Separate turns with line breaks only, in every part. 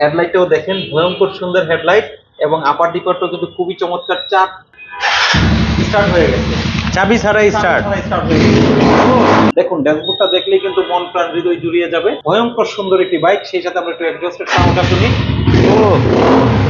হেডলাইটটাও দেখেন ভয়ঙ্কর সুন্দর হেডলাইট এবং আপার ডিপারটাও কিন্তু খুবই চমৎকার চাপ স্টার্ট হয়ে গেছে।
চাবি ছাড়াই স্টার্ট।
দেখুন ড্যাশবোর্ডটা দেখলেই কিন্তু মন প্রাণ হৃদয় জুড়িয়ে যাবে। ভয়ঙ্কর সুন্দর একটি বাইক সেই সাথে আমরা একটু এক্সস্টের সাউন্ডটা শুনি।
ও।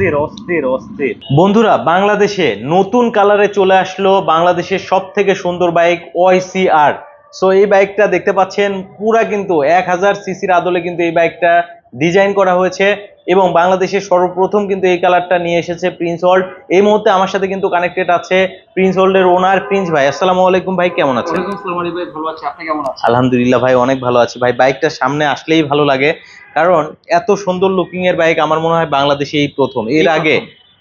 অস্থির অস্থির অস্থির। বন্ধুরা, বাংলাদেশে নতুন কালারে চলে আসলো বাংলাদেশের সব থেকে সুন্দর বাইক ওয়াইসিআর সো এই বাইকটা দেখতে পাচ্ছেন, পুরা কিন্তু এক হাজার সিসির আদলে কিন্তু এই বাইকটা ডিজাইন করা হয়েছে এবং বাংলাদেশের সর্বপ্রথম কিন্তু এই কালারটা নিয়ে এসেছে প্রিন্স ওয়ার্ল্ড এই মুহূর্তে আমার সাথে কিন্তু কানেক্টেড আছে প্রিন্স ওয়ার্ল্ডের ওনার প্রিন্স ভাই। আসসালামু আলাইকুম ভাই কেমন আছেন?
ভাই ভালো আছি। আপনি কেমন আছেন?
আলহামদুলিল্লাহ ভাই অনেক ভালো আছি। ভাই বাইকটা সামনে আসলেই ভালো লাগে। কারণ এত সুন্দর লুকিং এর বাইক আমার মনে হয় বাংলাদেশে এই প্রথম। এর আগে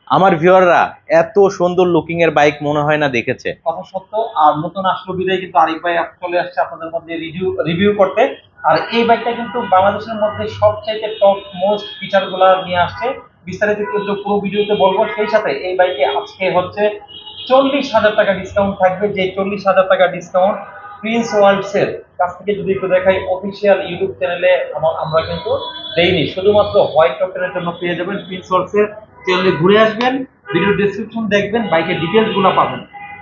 আমার ভিউয়াররা এত সুন্দর লুকিং এর বাইক মনে হয় না দেখেছে।
কথা সত্য। আর নতুন আসলো বিদায় কিন্তু আরিফ ভাই চলে আসছে আপনাদের মধ্যে রিভিউ রিভিউ করতে। আর এই বাইকটা কিন্তু বাংলাদেশের মধ্যে সবচাইতে টপ মোস্ট ফিচারগুলা নিয়ে আসছে। বিস্তারিত কিন্তু পুরো ভিডিওতে বলব। সেই সাথে এই বাইকে আজকে হচ্ছে চল্লিশ হাজার টাকা ডিসকাউন্ট থাকবে। যে চল্লিশ হাজার টাকা ডিসকাউন্ট প্রিন্স ওয়ার্ল্ডস এর কাছ থেকে যদি একটু দেখাই অফিসিয়াল ইউটিউব চ্যানেলে আমরা কিন্তু দেইনি। শুধুমাত্র হোয়াইট টপের জন্য পেয়ে যাবেন প্রিন্স ওয়ার্ল্ডস এর চ্যানেলে ঘুরে আসবেন ভিডিও ডেসক্রিপশন দেখবেন বাইকের ডিটেলসগুলো পাবেন।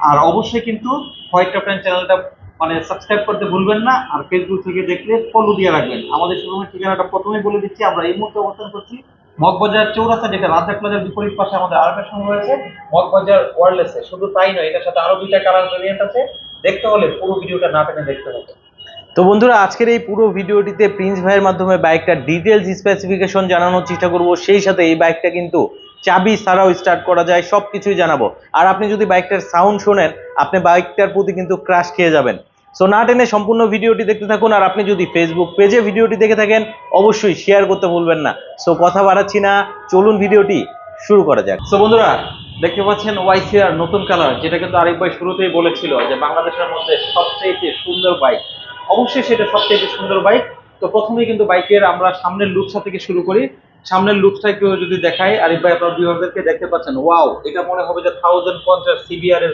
আর অবশ্যই কিন্তু হোয়াইট টপের চ্যানেলটা মানে সাবস্ক্রাইব করতে ভুলবেন না, আর ফেসবুক থেকে দেখলে ফলো দিয়ে রাখবেন। আমাদের শোরুমের ঠিকানাটা প্রথমেই বলে দিচ্ছি, আমরা এই মুহূর্তে অবস্থান করছি মগবাজার চৌরাস্তা, যেটা রাজা প্লাজার বিপরীত পাশে আমাদের আরেকটা শোরুম রয়েছে, মগবাজার ওয়ারলেসে শুধু তাই নয়, এটার সাথে আরও দুইটা কালার ভেরিয়েন্ট আছে। দেখতে হলে পুরো ভিডিওটা না টেনে দেখতে হবে।
তো বন্ধুরা, আজকের এই পুরো ভিডিওটিতে প্রিন্স ভাইয়ের মাধ্যমে বাইকটার ডিটেলস স্পেসিফিকেশন জানানোর চেষ্টা করব। সেই সাথে এই বাইকটা কিন্তু চাবি ছাড়াও স্টার্ট করা যায় সব কিছুই জানাব। আর আপনি যদি বাইকটার সাউন্ড শোনেন, আপনি বাইকটার প্রতি কিন্তু ক্রাশ খেয়ে যাবেন। সো না টেনে সম্পূর্ণ ভিডিওটি দেখতে থাকুন, আর আপনি যদি ফেসবুক পেজে ভিডিওটি দেখে থাকেন, অবশ্যই শেয়ার করতে ভুলবেন না। সো কথা বাড়াচ্ছি না, চলুন ভিডিওটি শুরু করা যাক।
তো বন্ধুরা, দেখতে পাচ্ছেন ওয়াইসিআর নতুন কালার যেটা কিন্তু আরিফ ভাই শুরুতেই বলেছিল যে বাংলাদেশের মধ্যে সবচেয়ে সুন্দর বাইক অবশ্যই সেটা সবচেয়ে সুন্দর বাইক তো প্রথমেই কিন্তু বাইকের আমরা সামনের লুকসা থেকে শুরু করি। সামনের লুকটা কেউ যদি দেখাই আরিফ ভাই, আপনার ভিউয়ারদেরকে দেখতে পাচ্ছেন ওয়াও এটা মনে হবে যে থাউজেন্ড পঞ্চাশ সিবিআর এর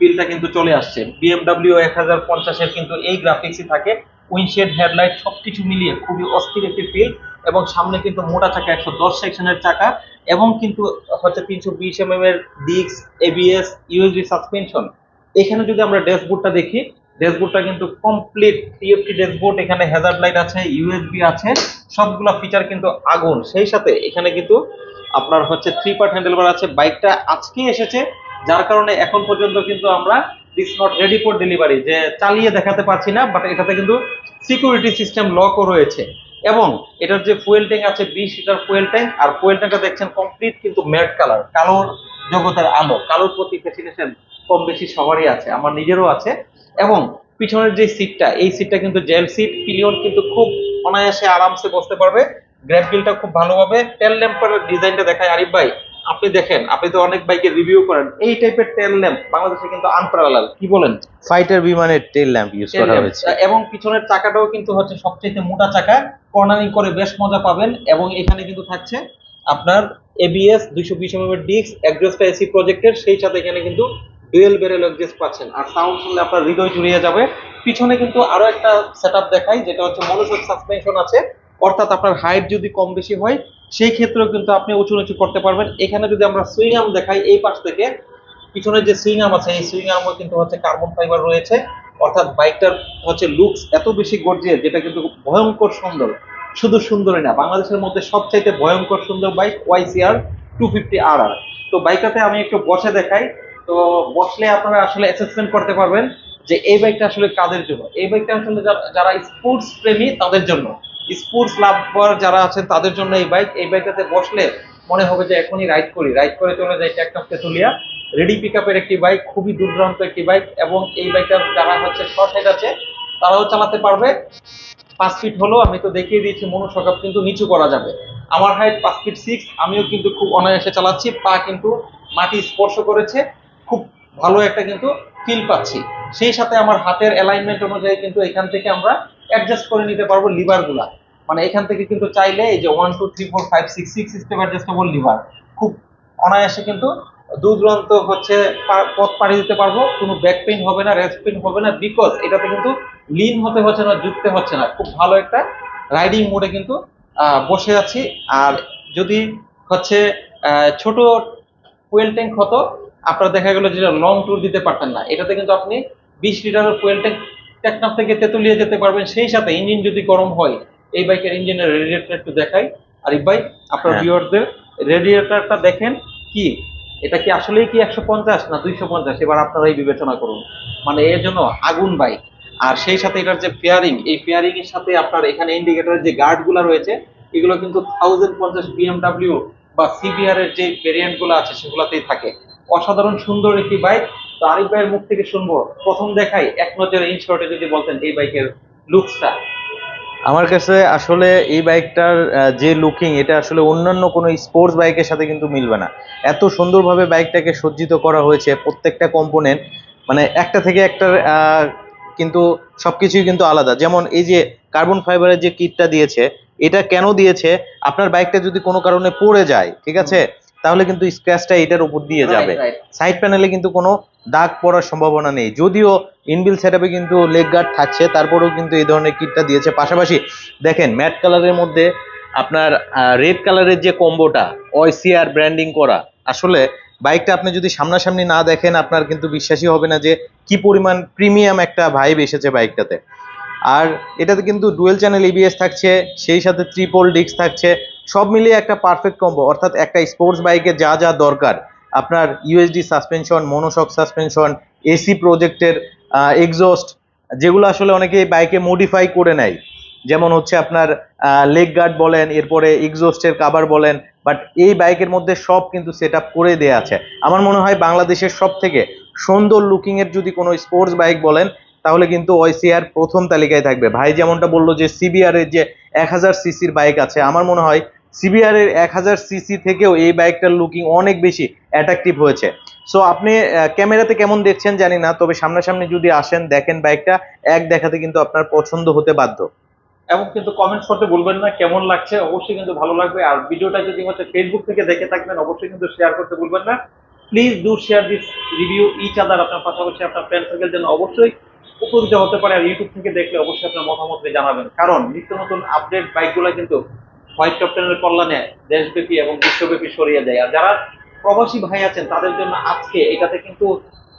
ফিলটা কিন্তু চলে আসছে। বিএমডাব্লিউ এক হাজার পঞ্চাশের কিন্তু এই গ্রাফিক্সই থাকে। উইন্ডশেড হেডলাইট সবকিছু মিলিয়ে খুবই অস্থির একটি ফিল এবং সামনে কিন্তু মোটা চাকা, একশো দশ সেকশনের চাকা এবং কিন্তু হচ্ছে তিনশো বিশ এম এর ডিস্ক এবিএস ইউএসবি সাসপেনশন এখানে যদি আমরা ড্যাশবোর্ডটা দেখি ড্যাশবোর্ডটা কিন্তু কমপ্লিট টিএফটি ড্যাশবোর্ড এখানে হেজার্ড লাইট আছে ইউএসবি আছে, সবগুলা ফিচার কিন্তু আগুন। সেই সাথে এখানে কিন্তু আপনার হচ্ছে থ্রি পার্ট হ্যান্ডেলবার আছে বাইকটা আজকে এসেছে, যার কারণে এখন পর্যন্ত কিন্তু আমরা it's not ready for delivery যে চালিয়ে দেখাতে পারছি না বাট এটাতে কিন্তু সিকিউরিটি সিস্টেম লকও রয়েছে। এবং এটার যে ফুয়েল ট্যাঙ্ক আছে, বিশ লিটার ফুয়েল ট্যাঙ্ক আর ফুয়েল ট্যাঙ্কটা দেখছেন কমপ্লিট কিন্তু ম্যাট কালার কালোর জগতের আলো, কালোর প্রতি ফ্যাসিনেশন কম বেশি সবারই আছে আমার নিজেরও আছে। এবং পিছনের যে সিটটা এই সিটটা কিন্তু জেল সিট পিলিয়ন কিন্তু খুব অনায়াসে আরামসে বসতে পারবে। গ্র্যাপ বিলটা খুব ভালোভাবে টেল ল্যাম্পের ডিজাইনটা দেখায় আরিফ ভাই। আপনি দেখেন আপনি তো অনেক বাইকের রিভিউ করেন। এই টাইপের টেল ল্যাম্প বাংলাদেশে কিন্তু আনপ্যারালাল কি বলেন?
ফাইটার বিমানের টেল ল্যাম্প ইউজ করা হয়েছে।
এবং পিছনের চাকাটাও কিন্তু হচ্ছে সবচেয়ে মোটা চাকা। কর্নারিং করে বেশ মজা পাবেন। এবং এখানে কিন্তু থাকছে আপনার এবিএস দুইশো বিশ এর ডিস্ক একজস্ট এসি প্রজেক্টের সেই সাথে এখানে কিন্তু ডুয়েল ব্যারেল এক্সজস্ট পাচ্ছেন। আর সাউন্ড শুনলে আপনার হৃদয় জুড়িয়ে যাবে। পিছনে কিন্তু আরও একটা সেটআপ দেখাই, যেটা হচ্ছে মনোযোগ সাসপেনশন আছে। অর্থাৎ আপনার হাইট যদি কম বেশি হয়, সেই ক্ষেত্রেও কিন্তু আপনি উঁচু নিচু করতে পারবেন। এখানে যদি আমরা সুইং আর্ম দেখাই, এই পাশ থেকে পিছনে যে সুইং আর্ম আছে, এই সুইং আর্মও কিন্তু হচ্ছে কার্বন ফাইবার রয়েছে। অর্থাৎ বাইকটার হচ্ছে লুকস এত বেশি গর্জিয়াস যেটা কিন্তু ভয়ঙ্কর সুন্দর। শুধু সুন্দরই না, বাংলাদেশের মধ্যে সবচাইতে ভয়ঙ্কর সুন্দর বাইক ওয়াইসিআর টু ফিফটি আর আর তো বাইকটাতে আমি একটু বসে দেখাই। তো বসলে আপনারা আসলে অ্যাসেসমেন্ট করতে পারবেন যে এই বাইকটা আসলে কাদের জন্য? এই বাইকটা আসলে যারা- স্পোর্টস প্রেমী, তাদের জন্য। স্পোর্টস লাভার যারা আছেন, তাদের জন্য এই বাইক এই বাইকটাতে বসলে মনে হবে যে এখনই রাইড করি। রাইড করে চলে যাই ট্যাকটাপ তেতুলিয়া। রেডি পিক আপের একটি বাইক খুবই দুর্দান্ত একটি বাইক এবং এই বাইকটা যারা হচ্ছে শর্ট হেড আছে, তারাও চালাতে পারবে। পাঁচ ফিট হলো, আমি তো দেখিয়ে দিয়েছি মনোসকাপ কিন্তু নিচু করা যাবে। আমার হাইট পাঁচ ফিট সিক্স আমিও কিন্তু খুব অনায়াসে চালাচ্ছি। পা কিন্তু মাটি স্পর্শ করেছে। ভালো একটা কিন্তু ফিল পাচ্ছি। সেই সাথে আমার হাতের অ্যালাইনমেন্ট অনুযায়ী কিন্তু এখান থেকে আমরা অ্যাডজাস্ট করে নিতে পারব লিভারগুলা মানে এখান থেকে কিন্তু চাইলে এই যে one two three four five six six step adjustable lever খুব অনায়াসে কিন্তু দূর দূরান্ত হচ্ছে পথ পাড়ি দিতে পারব। কোনো ব্যাক পেইন হবে না রেস্ট পেইন হবে না বিকজ এটাতে কিন্তু লিন হতে হচ্ছে না যুক্তে হচ্ছে না। খুব ভালো একটা রাইডিং মোডে কিন্তু বসে আছি। আর যদি হচ্ছে ছোট ফুয়েল ট্যাঙ্ক হতো আপনার দেখা গেল যেটা লং ট্যুর দিতে পারতেন না। এটাতে কিন্তু আপনি বিশ লিটারের ফুয়েল ট্যাঙ্ক টেকনাফ থেকে তেতুলিয়ে যেতে পারবেন। সেই সাথে ইঞ্জিন যদি গরম হয় এই বাইকের ইঞ্জিনের রেডিয়েটার একটু দেখাই। আরিফ ভাই আপনার
হ্যাঁ।
ভিউয়ারদের রেডিয়েটরটা দেখেন কি? এটা কি আসলেই কি একশো পঞ্চাশ না দুইশো পঞ্চাশ? এবার আপনারাই বিবেচনা করুন। মানে এর জন্য আগুন বাইক আর সেই সাথে এটার যে ফেয়ারিং এই ফেয়ারিং এর সাথে আপনার এখানে ইন্ডিকেটরের যে গার্ডগুলা রয়েছে এগুলো কিন্তু থাউজেন্ড পঞ্চাশ বিএমডাব্লিউ বা সিবিআর এর যে ভেরিয়েন্টগুলো আছে সেগুলোতেই থাকে। অসাধারণ সুন্দর একটি বাইক তো আরিফ ভাইয়ের মুখ থেকে শুনব। প্রথম দেখাই, এক নজরে ইন শর্টে যদি বলতেন এই বাইকের লুকসটা
আমার কাছে আসলে এই বাইকটার যে লুকিং এটা আসলে অন্যান্য কোনো স্পোর্টস বাইকের সাথে কিন্তু মিলবে না। এত সুন্দরভাবে বাইকটাকে সজ্জিত করা হয়েছে প্রত্যেকটা কম্পোনেন্ট মানে একটা থেকে একটার কিন্তু সব কিছুই কিন্তু আলাদা। যেমন এই যে কার্বন ফাইবারের যে কিটটা দিয়েছে, এটা কেন দিয়েছে? আপনার বাইকটা যদি কোনো কারণে পড়ে যায়, ঠিক আছে? তাহলে কিন্তু স্ক্র্যাচটা এটার উপর দিয়ে যাবে. সাইড প্যানেলে কিন্তু কোনো দাগ পড়ার সম্ভাবনা নেই। যদিও ইনবিল সেটআপে কিন্তু লেগ গার্ড থাকছে তারপরেও কিন্তু এই ধরনের কিটটা দিয়েছে। পাশাপাশি দেখেন ম্যাট কালারের মধ্যে আপনার রেড কালারের যে কম্বোটা ওয়াইসিআর ব্র্যান্ডিং করা আসলে বাইকটা আপনি যদি সামনাসামনি না দেখেন আপনার কিন্তু বিশ্বাসই হবে না যে কি পরিমাণ প্রিমিয়াম একটা ভাইব এসেছে বাইকটাতে আর এটাতে কিন্তু ডুয়েল চ্যানেল এবিএস থাকছে সেই সাথে ট্রিপল ডিস্ক থাকছে সব মিলিয়ে একটা পারফেক্ট কম্বো অর্থাৎ একটা স্পোর্টস বাইকে যা যা দরকার। আপনার USD suspension monoshock suspension AC প্রজেক্টের এক্সস্ট যেগুলো আসলে অনেকে বাইকে মডিফাই করে নেয়। যেমন হচ্ছে আপনার লেগ গার্ড বলেন, এরপরে এক্সস্টের কাভার বলেন বাট এই বাইকের মধ্যে সব কিন্তু সেট করে দেওয়া আছে। আমার মনে হয় বাংলাদেশের সব থেকে সুন্দর লুকিংয়ের যদি কোনো স্পোর্টস বাইক বলেন, তাহলে কিন্তু ওয়াইসিআর প্রথম তালিকায় থাকবে। ভাই যেমনটা বলল যে সিবিআরের যে এক হাজার সিসির বাইক আছে, আমার মনে হয় সিবিআর এর এক হাজার সিসি থেকেও এই বাইকটার লুকিং অনেক বেশি অ্যাট্রাকটিভ হয়েছে। সো আপনি ক্যামেরাতে কেমন দেখছেন জানি না, তবে সামনাসামনি যদি আসেন, দেখেন বাইকটা এক দেখাতে কিন্তু আপনার পছন্দ হতে বাধ্য।
এবং কিন্তু কমেন্টস করতে বলবেন না, কেমন লাগছে, অবশ্যই কিন্তু ভালো লাগবে। আর ভিডিওটা যদি হচ্ছে ফেসবুক থেকে দেখে থাকবেন, অবশ্যই কিন্তু শেয়ার করতে বলবেন না। Please do share this review each other আপনার পাশাপাশি আপনার ফ্রেন্ড সার্কেল যেন অবশ্যই উপকৃত হতে পারে। আর ইউটিউব থেকে দেখলে অবশ্যই আপনার মতামত জানাবেন। কারণ নিত্য নতুন আপডেট বাইকগুলো কিন্তু হোয়াইট ক্যাপ্টেনের কল্যাণে দেশব্যাপী এবং বিশ্বব্যাপী সরিয়ে যায় আর যারা প্রবাসী ভাই আছেন, তাদের জন্য আজকে এটাতে কিন্তু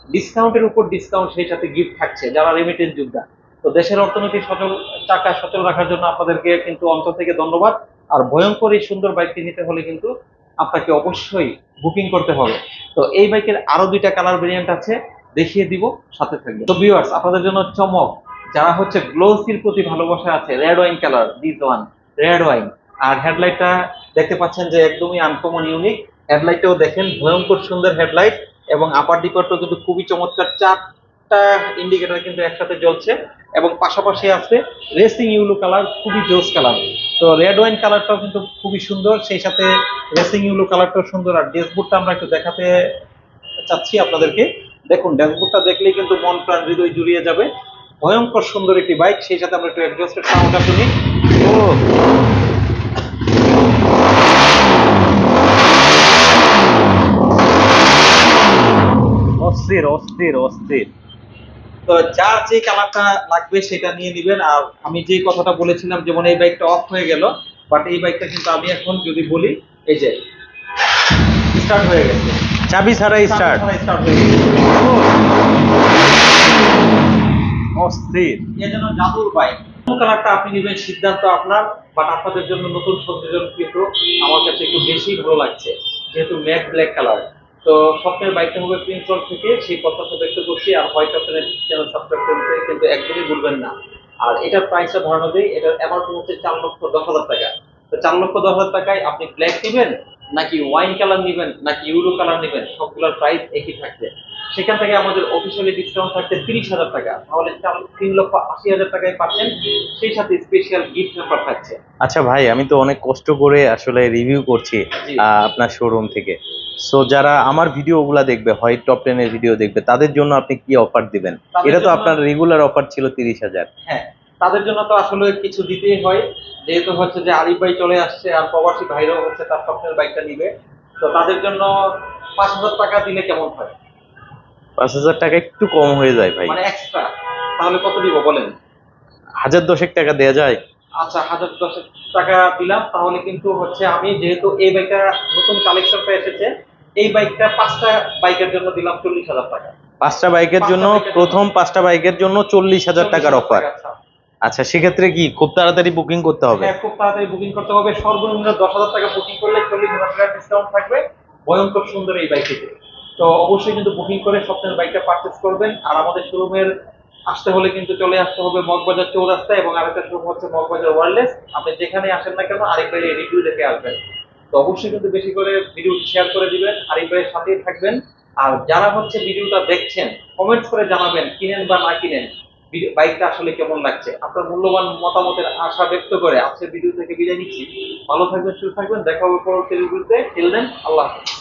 ডিসকাউন্টের উপর ডিসকাউন্ট সেই সাথে গিফট থাকছে, যারা রেমিটেন্স যোদ্ধা। তো দেশের অর্থনীতি সচল চাকা সচল রাখার জন্য আপনাদেরকে কিন্তু অন্তর থেকে ধন্যবাদ। আর ভয়ঙ্কর এই সুন্দর বাইকটি নিতে হলে কিন্তু আপনাকে অবশ্যই বুকিং করতে হবে। তো এই বাইকের আরও দুইটা কালার ভেরিয়েন্ট আছে, দেখিয়ে দিব, সাথে থাকবে তো ভিউয়ার্স আপনাদের জন্য চমক, যারা হচ্ছে গ্লোসির প্রতি ভালোবাসা আছে red wine colour this one red wine আর হেডলাইটটা দেখতে পাচ্ছেন যে একদমই আনকমন ইউনিক হেডলাইটটাও দেখেন, ভয়ঙ্কর সুন্দর হেডলাইট এবং আপার ডিপারটাও কিন্তু খুবই চমৎকার। চারটা ইন্ডিকেটার কিন্তু একসাথে জ্বলছে এবং পাশাপাশি আছে রেসিং ইউলো কালার খুবই জোস কালার তো রেড ওয়াইন কালারটাও কিন্তু খুবই সুন্দর, সেই সাথে রেসিং ইউলো কালারটাও সুন্দর। আর ড্যাশবোর্ডটা আমরা একটু দেখাতে চাচ্ছি আপনাদেরকে। দেখুন ড্যাশবোর্ডটা দেখলেই কিন্তু মন, প্রাণ, হৃদয় জুড়িয়ে যাবে। ভয়ঙ্কর সুন্দর একটি বাইক সেই সাথে আমরা একটু এক্সস্টের সাউন্ডটা শুনি। ও
অস্থির অস্থির অস্থির।
তো যার যে কালারটা লাগবে সেটা নিয়ে নেবেন। আর আমি যে কথাটা বলেছিলাম যেমন এই বাইকটা অফ হয়ে গেল বাট এই বাইকটা কিন্তু আমি এখন যদি বলি এই যে স্টার্ট হয়ে গেছে।
চাবি ছাড়াই স্টার্ট
স্টার্ট হয়ে গেছে।
অস্থির।
এ যেন জাদুর বাইক কোন কালারটা আপনি নেবেন সিদ্ধান্ত আপনার বাট আপনাদের জন্য নতুন সংযোজন কিন্তু আমার কাছে একটু বেশি ভালো লাগছে যেহেতু ম্যাট ব্ল্যাক কালার তো স্বপ্নের বাইকটা হবে প্রিন্সল থেকে সেই প্রত্যাশা ব্যক্ত করছি আর হোয়াইট অপশনের চ্যানেল সাবস্ক্রাইব করতে কিন্তু একদমই ভুলবেন না। আর এটার প্রাইসটা ধারণা দিই এটার অ্যামাউন্ট হচ্ছে চার লক্ষ দশ হাজার টাকা। তো চার লক্ষ দশ হাজার টাকায় আপনি ব্ল্যাক নেবেন নাকি ওয়াইন কালার নেবেন নাকি ইউরো কালার নেবেন সবগুলোর প্রাইস একই থাকবে। সেখান থেকে আমাদের অফিসিয়ালি ডিসকাউন্ট থাকছে তিরিশ হাজার টাকা। তাহলে চার তিন লক্ষ আশি হাজার টাকায় পাচ্ছেন সেই সাথে স্পেশাল গিফট পেপার থাকছে।
আচ্ছা ভাই আমি তো অনেক কষ্ট করে আসলে রিভিউ করছি আহ, আপনার শোরুম থেকে। সো যারা আমার ভিডিওগুলা দেখবে হোয়াইট টপ টেনের ভিডিও দেখবে তাদের জন্য আপনি কি অফার দিবেন? এটা তো আপনার রেগুলার অফার ছিল তিরিশ হাজার।
হ্যাঁ তাদের জন্য তো আসলে কিছু দিতেই হয়। যেহেতু হচ্ছে যে আরিফ ভাই চলে আসছে আর প্রবাসী ভাইরাও হচ্ছে তার স্বপ্নের বাইকটা নিবে। তো তাদের জন্য পাঁচ হাজার টাকা দিলে কেমন হয়?
পাঁচ হাজার টাকা একটু কম হয়ে যায় ভাই।
মানে এক্সট্রা তাহলে কত দিব বলেন?
হাজার দশেক টাকা দেওয়া যায়।
আচ্ছা হাজার দশ টাকা দিলাম। তাহলে কিন্তু হচ্ছে আমি যেহেতু এই বাইকটা নতুন কালেকশনটা এসেছে এই বাইকটা পাঁচটা বাইকের জন্য দিলাম চল্লিশ হাজার টাকা।
পাঁচটা বাইকের জন্য প্রথম পাঁচটা বাইকের জন্য চল্লিশ হাজার টাকার
40,000
অফার
ছাড়।
আচ্ছা। সেক্ষেত্রে কি খুব তাড়াতাড়ি বুকিং করতে হবে?
হ্যাঁ খুব তাড়াতাড়ি বুকিং করতে হবে। সর্বনিম্ন দশ হাজার টাকা বুকিং করলে চল্লিশ হাজার টাকা ডিসকাউন্ট থাকবে। ভয়ঙ্কর সুন্দর এই বাইকটিতে তো অবশ্যই কিন্তু বুকিং করে স্বপ্নের বাইকটা পারচেস করবেন। আর আমাদের শোরুমের আসতে হলে কিন্তু চলে আসতে হবে মগবাজার চৌরাস্তা এবং আরেকটা শোরুম হচ্ছে মগবাজার ওয়ারলেস আপনি যেখানে আসেন না কেন আরেকবার রিভিউ দেখে আসবেন। তো অবশ্যই কিন্তু বেশি করে ভিডিও শেয়ার করে দিবেন আরেক ভাইয়ের সাথেই থাকবেন। আর যারা হচ্ছে ভিডিওটা দেখছেন কমেন্টস করে জানাবেন, কিনেন বা না কিনেন বাইকটা আসলে কেমন লাগছে? আপনার মূল্যবান মতামতের আশা ব্যক্ত করে আজকের ভিডিও থেকে বিদায় নিচ্ছি। ভালো থাকবেন, সুস্থ থাকবেন, দেখা হবে পরবর্তী ভিডিওতে খেলবেন আল্লাহ হাফেজ।